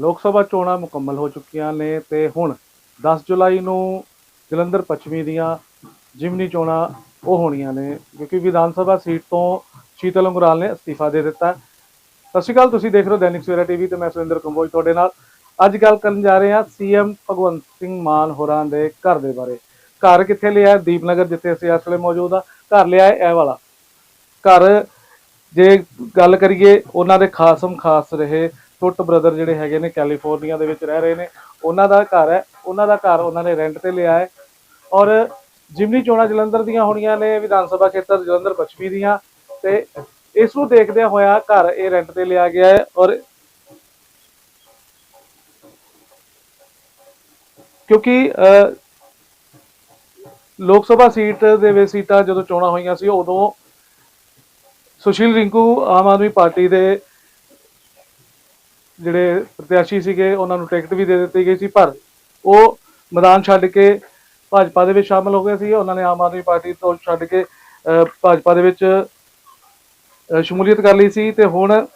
ਲੋਕ ਸਭਾ ਚੋਣਾਂ ਮੁਕੰਮਲ ਹੋ ਚੁੱਕੀਆਂ ਨੇ ਤੇ ਹੁਣ 10 ਜੁਲਾਈ ਨੂੰ ਜਲੰਧਰ ਪੱਛਮੀ ਦੀਆਂ ਜਿਮਨੀ ਚੋਣਾਂ ਉਹ ਹੋਣੀਆਂ ਨੇ, ਕਿਉਂਕਿ ਵਿਧਾਨ ਸਭਾ ਸੀਟ ਤੋਂ ਸ਼ੀਤਲ ਅੰਗਰਾਲ ਨੇ ਅਸਤੀਫਾ ਦੇ ਦਿੱਤਾ। ਸਤਿ ਸ਼੍ਰੀ ਅਕਾਲ, ਤੁਸੀਂ ਦੇਖ ਰਹੇ ਹੋ ਦੈਨਿਕ ਸਵੇਰਾ ਟੀਵੀ ਤੇ ਮੈਂ ਸੁਰਿੰਦਰ ਕੰਬੋਜ ਤੁਹਾਡੇ ਨਾਲ। ਅੱਜ ਗੱਲ ਕਰਨ ਜਾ ਰਹੇ ਹਾਂ ਸੀਐਮ ਭਗਵੰਤ ਸਿੰਘ ਮਾਨ ਹੋਰਾਂ ਦੇ ਘਰ ਦੇ ਬਾਰੇ। ਘਰ ਕਿੱਥੇ ਲਿਆ, ਦੀਪਨਗਰ ਜਿੱਥੇ ਅਸੀਂ ਇਸ ਵੇਲੇ ਮੌਜੂਦ ਆ ਘਰ ਲਿਆ ਹੈ ਇਹ ਵਾਲਾ। ਘਰ ਜੇ ਗੱਲ ਕਰੀਏ, ਉਹਨਾਂ ਦੇ ਖਾਸਮ ਖਾਸ ਰਹੇ ਟੁੱਟ ਬ੍ਰਦਰ ਜਿਹੜੇ ਹੈਗੇ ਨੇ ਕੈਲੀਫੋਰਨੀਆ ਦੇ ਵਿੱਚ ਰਹਿ ਰਹੇ ਨੇ ਉਹਨਾਂ ਦਾ ਘਰ ਹੈ ਉਹਨਾਂ ਦਾ ਘਰ ਉਹਨਾਂ ਨੇ ਰੈਂਟ ਤੇ ਲਿਆ ਹੈ ਔਰ ਜਿਮਨੀ ਚੋਣਾਂ ਜਲੰਧਰ ਦੀਆਂ ਹੋਣੀਆਂ ਨੇ ਵਿਧਾਨ ਸਭਾ ਖੇਤਰ ਜਲੰਧਰ ਪੱਛਮੀ ਦੀਆਂ ਤੇ ਇਸ ਨੂੰ ਦੇਖਦਿਆਂ ਹੋਇਆ ਘਰ ਇਹ ਰੈਂਟ ਤੇ ਲਿਆ ਗਿਆ ਹੈ ਔਰ ਕਿਉਂਕਿ ਅਹ, ਲੋਕ ਸਭਾ ਸੀਟ ਦੇ ਵਿੱਚ ਸੀਟਾਂ ਜਦੋਂ ਚੋਣਾਂ ਹੋਈਆਂ ਸੀ ਉਦੋਂ ਸੁਸ਼ੀਲ ਰਿੰਕੂ ਆਮ ਆਦਮੀ ਪਾਰਟੀ ਦੇ ਜਿਹੜੇ ਪ੍ਰਤਿਆਸ਼ੀ ਸੀਗੇ, ਉਹਨਾਂ ਨੂੰ ਟਿਕਟ ਵੀ ਦੇ ਦਿੱਤੀ ਗਈ ਸੀ, ਪਰ ਉਹ ਮੈਦਾਨ ਛੱਡ ਕੇ ਭਾਜਪਾ ਦੇ ਵਿੱਚ ਸ਼ਾਮਲ ਹੋ ਗਏ ਸੀ। ਉਹਨਾਂ ਨੇ ਆਮ ਆਦਮੀ ਪਾਰਟੀ ਤੋਂ ਛੱਡ ਕੇ ਭਾਜਪਾ ਦੇ ਵਿੱਚ ਸ਼ਮੂਲੀਅਤ ਕਰ ਲਈ ਸੀ ਤੇ ਹੁਣ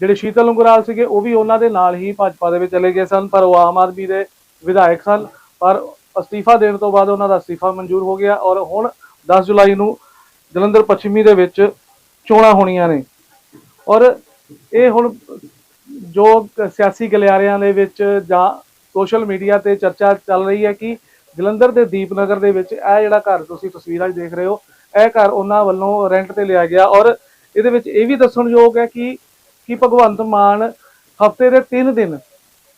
ਜਿਹੜੇ ਸ਼ੀਤਲ ਉਂਗਰਾਲ ਸੀਗੇ, ਉਹ ਵੀ ਉਹਨਾਂ ਦੇ ਨਾਲ ਹੀ ਭਾਜਪਾ ਦੇ ਵਿੱਚ ਚਲੇ ਗਏ ਸਨ, ਪਰ ਉਹ ਆਮ ਆਦਮੀ ਦੇ ਵਿਧਾਇਕ ਸਨ। ਪਰ ਅਸਤੀਫਾ ਦੇਣ ਤੋਂ ਬਾਅਦ ਉਹਨਾਂ ਦਾ ਅਸਤੀਫਾ ਮਨਜ਼ੂਰ ਹੋ ਗਿਆ ਔਰ ਹੁਣ 10 ਜੁਲਾਈ ਨੂੰ ਜਲੰਧਰ ਪੱਛਮੀ ਦੇ ਵਿੱਚ ਚੋਣਾਂ ਹੋਣੀਆਂ ਨੇ। ਔਰ ਇਹ ਹੁਣ ਜੋ ਸਿਆਸੀ ਗਲਿਆਰਿਆਂ ਦੇ ਵਿੱਚ ਜਾਂ ਸੋਸ਼ਲ ਮੀਡੀਆ ਤੇ ਚਰਚਾ ਚੱਲ ਰਹੀ ਹੈ ਕਿ ਜਲੰਧਰ ਦੇ ਦੀਪਨਗਰ ਦੇ ਵਿੱਚ ਇਹ ਜਿਹੜਾ ਘਰ ਤੁਸੀਂ ਤਸਵੀਰਾਂ 'ਚ ਦੇਖ ਰਹੇ ਹੋ, ਇਹ ਘਰ ਉਹਨਾਂ ਵੱਲੋਂ ਰੈਂਟ ਤੇ ਲਿਆ ਗਿਆ ਔਰ ਇਹਦੇ ਵਿੱਚ ਇਹ ਵੀ ਦੱਸਣਯੋਗ ਹੈ ਕਿ ਕਿ ਭਗਵੰਤ ਮਾਨ ਹਫ਼ਤੇ ਦੇ 3 ਦਿਨ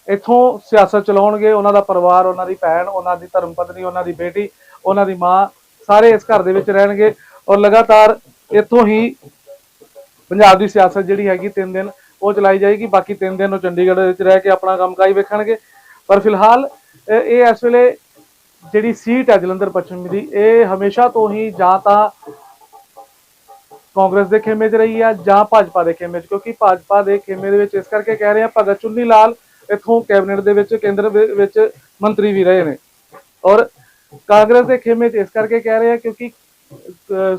ਇੱਥੋਂ ਸਿਆਸਤ ਚਲਾਉਣਗੇ, ਉਹਨਾਂ ਦਾ ਪਰਿਵਾਰ, ਉਹਨਾਂ ਦੀ ਭੈਣ, ਉਹਨਾਂ ਦੀ ਧਰਮ ਪਤਨੀ, ਉਹਨਾਂ ਦੀ ਬੇਟੀ, ਉਹਨਾਂ ਦੀ ਮਾਂ ਸਾਰੇ ਇਸ ਘਰ ਦੇ ਵਿੱਚ ਰਹਿਣਗੇ ਔਰ ਲਗਾਤਾਰ ਇੱਥੋਂ ਹੀ ਪੰਜਾਬ ਦੀ ਸਿਆਸਤ ਜਿਹੜੀ ਹੈਗੀ 3 ਦਿਨ ਉਹ ਚਲਾਈ ਜਾਏਗੀ। ਬਾਕੀ 3 ਦਿਨ ਉਹ ਚੰਡੀਗੜ੍ਹ ਵਿੱਚ ਰਹਿ ਕੇ ਆਪਣਾ ਕੰਮ ਕੰਮਕਾਜ ਵੇਖਣਗੇ। ਪਰ ਫਿਲਹਾਲ ਇਹ ਇਸ ਵੇਲੇ ਜਿਹੜੀ ਸੀਟ ਹੈ ਜਲੰਧਰ ਪੱਛਮੀ ਦੀ, ਇਹ ਹਮੇਸ਼ਾ ਤੋਂ ਹੀ ਜਾਂ ਤਾਂ ਕਾਂਗਰਸ ਦੇ ਖੇਮੇ 'ਚ ਰਹੀ ਆ ਜਾਂ ਭਾਜਪਾ ਦੇ ਖੇਮੇ 'ਚ, ਕਿਉਂਕਿ ਭਾਜਪਾ ਦੇ ਖੇਮੇ ਦੇ ਵਿੱਚ ਇਸ ਕਰਕੇ ਕਹਿ ਰਹੇ ਆ, ਭਗਤ ਚੁੰਨੀ ਲਾਲ ਇਥੋਂ ਕੈਬਨਿਟ ਦੇ ਵਿੱਚ, ਕੇਂਦਰ ਦੇ ਵਿੱਚ ਮੰਤਰੀ ਵੀ ਰਹੇ ਨੇ। ਔਰ ਕਾਂਗਰਸ ਦੇ ਖੇਮੇ 'ਚ ਇਸ ਕਰਕੇ ਕਹਿ ਰਹੇ ਆ ਕਿਉਂਕਿ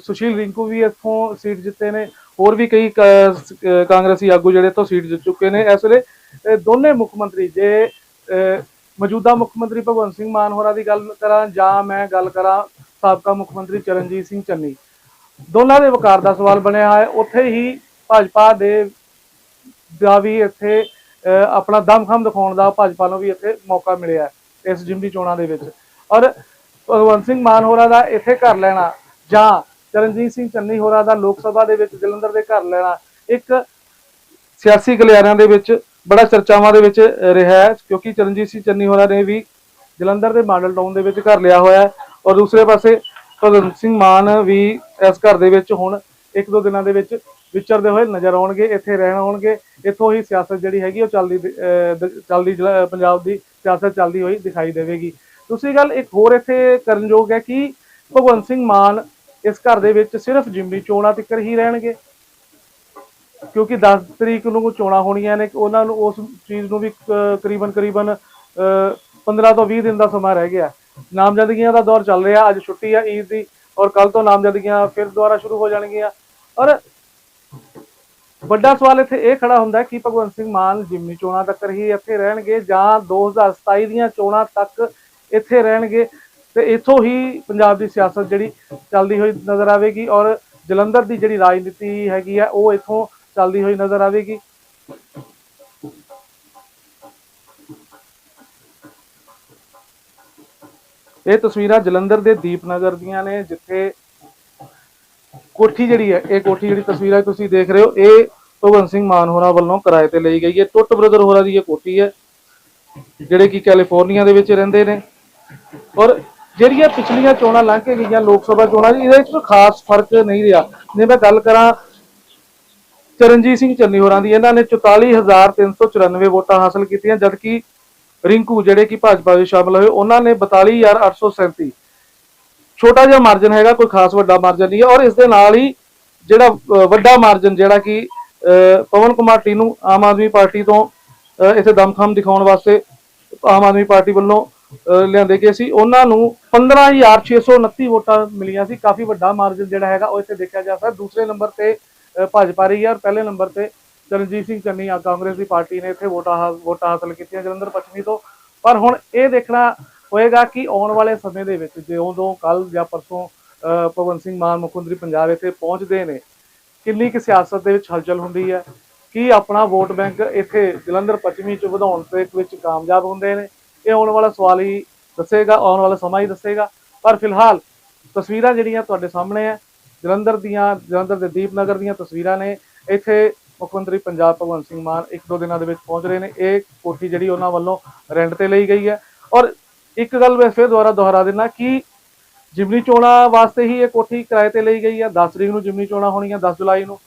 ਸੁਸ਼ੀਲ ਰਿੰਕੂ ਵੀ ਇੱਥੋਂ ਸੀਟ ਜਿੱਤੇ ਨੇ। ਹੋਰ ਵੀ ਕਈ ਕਾਂਗਰਸੀ ਆਗੂ ਜਿਹੜੇ ਤੋਂ ਸੀਟ ਜਿੱਤ ਚੁੱਕੇ ਨੇ। ਇਸ ਵੇਲੇ ਦੋਨੇ ਮੁੱਖ ਮੰਤਰੀ ਜੇ ਮੌਜੂਦਾ ਮੁੱਖ ਮੰਤਰੀ ਭਗਵੰਤ ਸਿੰਘ ਮਾਨ ਹੋਰਾਂ ਦੀ ਗੱਲ ਕਰਾਂ ਜਾਂ ਮੈਂ ਗੱਲ ਕਰਾਂ ਸਾਬਕਾ ਮੁੱਖ ਮੰਤਰੀ ਚਰਨਜੀਤ ਸਿੰਘ ਚੰਨੀ। ਦੋਨਾਂ ਦੇ ਵਕਾਰ ਦਾ ਸਵਾਲ ਬਣਿਆ ਹੈ। ਉੱਥੇ ਹੀ ਭਾਜਪਾ ਦੇ ਦਾ ਵੀ ਇੱਥੇ ਅਹ, ਆਪਣਾ ਦਮਖਮ ਦਿਖਾਉਣ ਦਾ ਭਾਜਪਾ ਨੂੰ ਵੀ ਇੱਥੇ ਮੌਕਾ ਮਿਲਿਆ ਇਸ ਜਿਮਨੀ ਚੋਣਾਂ ਦੇ ਵਿੱਚ। ਔਰ ਭਗਵੰਤ ਸਿੰਘ ਮਾਨ ਹੋਰਾਂ ਦਾ ਇੱਥੇ ਘਰ ਲੈਣਾ ਜਾਂ ਚਰਨਜੀਤ ਸਿੰਘ ਚੰਨੀ ਹੋਰਾਂ ਦਾ ਲੋਕ ਸਭਾ ਦੇ ਵਿੱਚ ਜਲੰਧਰ ਦੇ ਘਰ ਲੈਣਾ। ਇੱਕ ਸਿਆਸੀ ਗਲਿਆਰਿਆਂ ਦੇ ਵਿੱਚ ਬੜਾ ਚਰਚਾਵਾਂ ਦੇ ਵਿੱਚ ਰਿਹਾ ਹੈ, ਕਿਉਂਕਿ ਚਰਨਜੀਤ ਸਿੰਘ ਚੰਨੀ ਹੋਰਾਂ ਨੇ ਵੀ ਜਲੰਧਰ ਦੇ ਮਾਡਲ ਟਾਊਨ ਦੇ ਵਿੱਚ ਘਰ ਲਿਆ ਹੋਇਆ ਔਰ ਦੂਸਰੇ ਪਾਸੇ ਭਗਵੰਤ ਸਿੰਘ ਮਾਨ ਵੀ ਇਸ ਘਰ ਦੇ ਵਿੱਚ ਹੁਣ ਇੱਕ ਦੋ ਦਿਨਾਂ ਦੇ ਵਿੱਚ ਵਿਚਰਦੇ ਹੋਏ ਨਜ਼ਰ ਆਉਣਗੇ, ਇੱਥੇ ਰਹਿਣ ਆਉਣਗੇ। ਇੱਥੋਂ ਹੀ ਸਿਆਸਤ ਜਿਹੜੀ ਹੈਗੀ ਉਹ ਚੱਲਦੀ ਚੱਲਦੀ ਪੰਜਾਬ ਦੀ ਸਿਆਸਤ ਚੱਲਦੀ ਹੋਈ ਦਿਖਾਈ ਦੇਵੇਗੀ। ਦੂਸਰੀ ਗੱਲ ਇੱਕ ਹੋਰ ਇੱਥੇ ਕਰਨਯੋਗ ਹੈ ਕਿ ਭਗਵੰਤ ਸਿੰਘ ਮਾਨ ਇਸ ਘਰ ਦੇ ਵਿੱਚ ਸਿਰਫ ਜਿਮਨੀ ਚੋਣਾਂ ਤੱਕ ਹੀ ਰਹਿਣਗੇ। ਕਿਉਂਕਿ 10 ਤਰੀਕ ਨੂੰ ਚੋਣਾਂ ਹੋਣੀਆਂ ਨੇ, ਉਹਨਾਂ ਨੂੰ ਉਸ ਚੀਜ਼ ਨੂੰ ਵੀ ਕਰੀਬਨ ਕਰੀਬਨ 15 ਤੋਂ 20 ਦਿਨ ਦਾ ਸਮਾਂ ਰਹਿ ਗਿਆ। ਨਾਮਜ਼ਦਗੀਆਂ ਦਾ ਦੌਰ ਚੱਲ ਰਿਹਾ, ਅੱਜ ਛੁੱਟੀ ਆ ਈਦ ਦੀ ਔਰ ਕੱਲ ਤੋਂ ਨਾਮਜ਼ਦਗੀਆਂ ਫਿਰ ਦੁਬਾਰਾ ਸ਼ੁਰੂ ਹੋ ਜਾਣਗੀਆਂ। ਔਰ ਵੱਡਾ ਸਵਾਲ ਇੱਥੇ ਇਹ ਖੜਾ ਹੁੰਦਾ ਕਿ ਭਗਵੰਤ ਸਿੰਘ ਮਾਨ ਜਿਮਨੀ ਚੋਣਾਂ ਤੱਕ ਹੀ ਇੱਥੇ ਰਹਿਣਗੇ ਜਾਂ 2027 ਦੀਆਂ ਚੋਣਾਂ ਤੱਕ ਇੱਥੇ ਰਹਿਣਗੇ? ਤੇ ਇੱਥੋਂ ਹੀ ਪੰਜਾਬ ਦੀ ਸਿਆਸਤ ਜਿਹੜੀ ਚੱਲਦੀ ਹੋਈ ਨਜ਼ਰ ਆਵੇਗੀ ਔਰ ਜਲੰਧਰ ਦੀ ਜਿਹੜੀ ਰਾਜਨੀਤੀ ਹੈਗੀ ਹੈ ਉਹ ਇੱਥੋਂ ਚੱਲਦੀ ਹੋਈ ਨਜ਼ਰ ਆਵੇਗੀ। ਇਹ ਤਸਵੀਰਾਂ ਜਲੰਧਰ ਦੇ ਦੀਪਨਗਰ ਦੀਆਂ ਨੇ, ਜਿੱਥੇ ਕੋਠੀ ਜਿਹੜੀ ਹੈ, ਇਹ ਕੋਠੀ ਜਿਹੜੀ ਤਸਵੀਰਾਂ ਤੁਸੀਂ ਦੇਖ ਰਹੇ ਹੋ, ਇਹ ਭਗਵੰਤ ਸਿੰਘ ਮਾਨ ਹੋਰਾਂ ਵੱਲੋਂ ਕਿਰਾਏ ਤੇ ਲਈ ਗਈ ਹੈ। ਟੁੱਟ ਬ੍ਰਦਰ ਹੋਰਾਂ ਦੀ ਇਹ ਕੋਠੀ ਹੈ, ਜਿਹੜੇ ਕਿ ਕੈਲੀਫੋਰਨੀਆ ਦੇ ਵਿੱਚ ਰਹਿੰਦੇ ਨੇ। ਔਰ ਜਿਹੜੀਆਂ ਪਿਛਲੀਆਂ ਚੋਣਾਂ ਲੰਘ ਕੇ ਗਈਆਂ ਲੋਕ ਸਭਾ ਚੋਣਾਂ ਇਹਦੇ ਵਿੱਚ ਕੋਈ ਖਾਸ ਫ਼ਰਕ ਨਹੀਂ ਰਿਹਾ। ਜੇ ਮੈਂ ਗੱਲ ਕਰਾਂ ਚਰਨਜੀਤ ਸਿੰਘ ਚੰਨੀ ਹੋਰਾਂ ਦੀ ਇਹਨਾਂ ਨੇ 44394 ਵੋਟਾਂ ਹਾਸਲ ਕੀਤੀਆਂ ਜਦਕਿ ਰਿੰਕੂ ਜਿਹੜੇ ਕਿ ਭਾਜਪਾ ਵਿੱਚ ਸ਼ਾਮਲ ਹੋਏ ਉਹਨਾਂ ਨੇ 42837 ਛੋਟਾ ਜਿਹਾ ਮਾਰਜਨ ਹੈਗਾ ਕੋਈ ਖਾਸ ਵੱਡਾ ਮਾਰਜਨ ਨਹੀਂ ਹੈ ਔਰ ਇਸ ਦੇ ਨਾਲ ਹੀ ਜਿਹੜਾ ਵੱਡਾ ਮਾਰਜਨ ਜਿਹੜਾ ਕਿ ਅਹ, ਪਵਨ ਕੁਮਾਰ ਟੀਨੂ ਆਮ ਆਦਮੀ ਪਾਰਟੀ ਤੋਂ ਅਹ, ਇੱਥੇ ਦਮਖਮ ਦਿਖਾਉਣ ਵਾਸਤੇ ਆਮ ਆਦਮੀ ਪਾਰਟੀ ਵੱਲੋਂ ਲਿਆਂਦੇ ਗਏ ਸੀ। ਉਹਨਾਂ ਨੂੰ 15629 ਵੋਟਾਂ ਮਿਲੀਆਂ ਸੀ। ਕਾਫੀ ਵੱਡਾ ਮਾਰਜਨ ਜਿਹੜਾ ਹੈਗਾ ਉਹ ਇੱਥੇ ਦੇਖਿਆ ਜਾ ਸਕਦਾ। ਦੂਸਰੇ ਨੰਬਰ ਤੇ ਭਾਜਪਾ ਰਹੀ ਹੈ ਔਰ ਪਹਿਲੇ ਨੰਬਰ ਤੇ ਚਰਨਜੀਤ ਸਿੰਘ ਚੰਨੀ ਆ ਕਾਂਗਰਸ ਦੀ ਪਾਰਟੀ ਨੇ ਇੱਥੇ ਵੋਟਾਂ ਹਾ- ਵੋਟਾਂ ਹਾਸਲ ਕੀਤੀਆਂ ਜਲੰਧਰ ਪੱਛਮੀ ਤੋਂ। ਪਰ ਹੁਣ ਇਹ ਦੇਖਣਾ ਹੋਏਗਾ ਕਿ ਆਉਣ ਵਾਲੇ ਸਮੇਂ ਦੇ ਵਿੱਚ ਜਦੋਂ ਕੱਲ ਜਾਂ ਪਰਸੋਂ ਅਹ, ਭਗਵੰਤ ਸਿੰਘ ਮਾਨ ਮੁੱਖ ਮੰਤਰੀ ਪੰਜਾਬ ਇੱਥੇ ਪਹੁੰਚਦੇ ਨੇ ਕਿੰਨੀ ਕੁ ਸਿਆਸਤ ਦੇ ਵਿੱਚ ਹਲਚਲ ਹੁੰਦੀ ਹੈ ਕੀ ਆਪਣਾ ਵੋਟ ਬੈਂਕ ਇੱਥੇ ਜਲੰਧਰ ਪੱਛਮੀ ਚ ਵਧਾਉਣ ਦੇ ਵਿੱਚ ਕਾਮਯਾਬ ਹੁੰਦੇ ਨੇ ਇਹ ਆਉਣ ਵਾਲਾ ਸਵਾਲ ਹੀ ਦੱਸੇਗਾ, ਆਉਣ ਵਾਲਾ ਸਮਾਂ ਹੀ ਦੱਸੇਗਾ। ਪਰ ਫਿਲਹਾਲ ਤਸਵੀਰਾਂ ਜਿਹੜੀਆਂ ਤੁਹਾਡੇ ਸਾਹਮਣੇ ਹੈ ਜਲੰਧਰ ਦੀਆਂ, ਜਲੰਧਰ ਦੇ ਦੀਪਨਗਰ ਦੀਆਂ ਤਸਵੀਰਾਂ ਨੇ। ਇੱਥੇ ਮੁੱਖ ਮੰਤਰੀ ਪੰਜਾਬ ਭਗਵੰਤ ਸਿੰਘ ਮਾਨ ਇੱਕ ਦੋ ਦਿਨਾਂ ਦੇ ਵਿੱਚ ਪਹੁੰਚ ਰਹੇ ਨੇ। ਇਹ ਕੋਠੀ ਜਿਹੜੀ ਉਹਨਾਂ ਵੱਲੋਂ ਰੈਂਟ ਤੇ ਲਈ ਗਈ ਹੈ। ਔਰ ਇੱਕ ਗੱਲ ਮੈਂ ਫਿਰ ਦੁਬਾਰਾ ਦੁਹਰਾ ਦਿੰਦਾ ਕਿ ਜਿਮਨੀ ਚੋਣਾਂ ਵਾਸਤੇ ਹੀ ਇਹ ਕੋਠੀ ਕਿਰਾਏ ਤੇ ਲਈ ਗਈ ਹੈ। 10 ਤਰੀਕ ਨੂੰ ਜਿਮਨੀ ਚੋਣਾਂ ਹੋਣੀਆਂ 10 ਜੁਲਾਈ ਨੂੰ।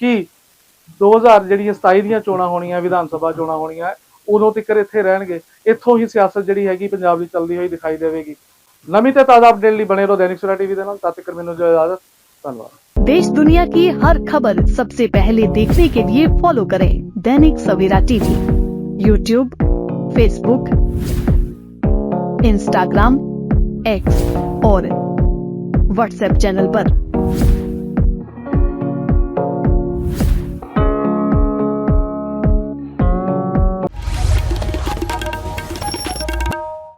ਕੀ 2000 ਜਿਹੜੀਆਂ 27 ਦੀਆਂ ਚੋਣਾਂ ਹੋਣੀਆਂ, ਵਿਧਾਨ ਸਭਾ ਚੋਣਾਂ ਹੋਣੀਆਂ ਉਦੋਂ ਤੱਕ ਇੱਥੇ ਰਹਿਣਗੇ ਇੱਥੋਂ ਹੀ ਸਿਆਸਤ ਜਿਹੜੀ ਹੈਗੀ ਪੰਜਾਬ ਦੀ ਚੱਲਦੀ ਹੋਈ ਦਿਖਾਈ ਦੇਵੇਗੀ ਨਵੀਂ ਤੇ ਤਾਜ਼ਾ ਅਪਡੇਟ ਲਈ ਬਣੇ ਰਹੋ ਦੈਨਿਕ ਸਵੇਰਾ ਟੀਵੀ ਦੇ ਨਾਲ ਤਦ ਤੱਕ ਮੈਨੂੰ ਜੋ ਇਜਾਜ਼ਤ ਧੰਨਵਾਦ देश दुनिया की हर खबर सबसे पहले देखने के लिए फॉलो करें Dainik Savera TV YouTube Facebook Instagram X और व्हाट्सएप चैनल पर।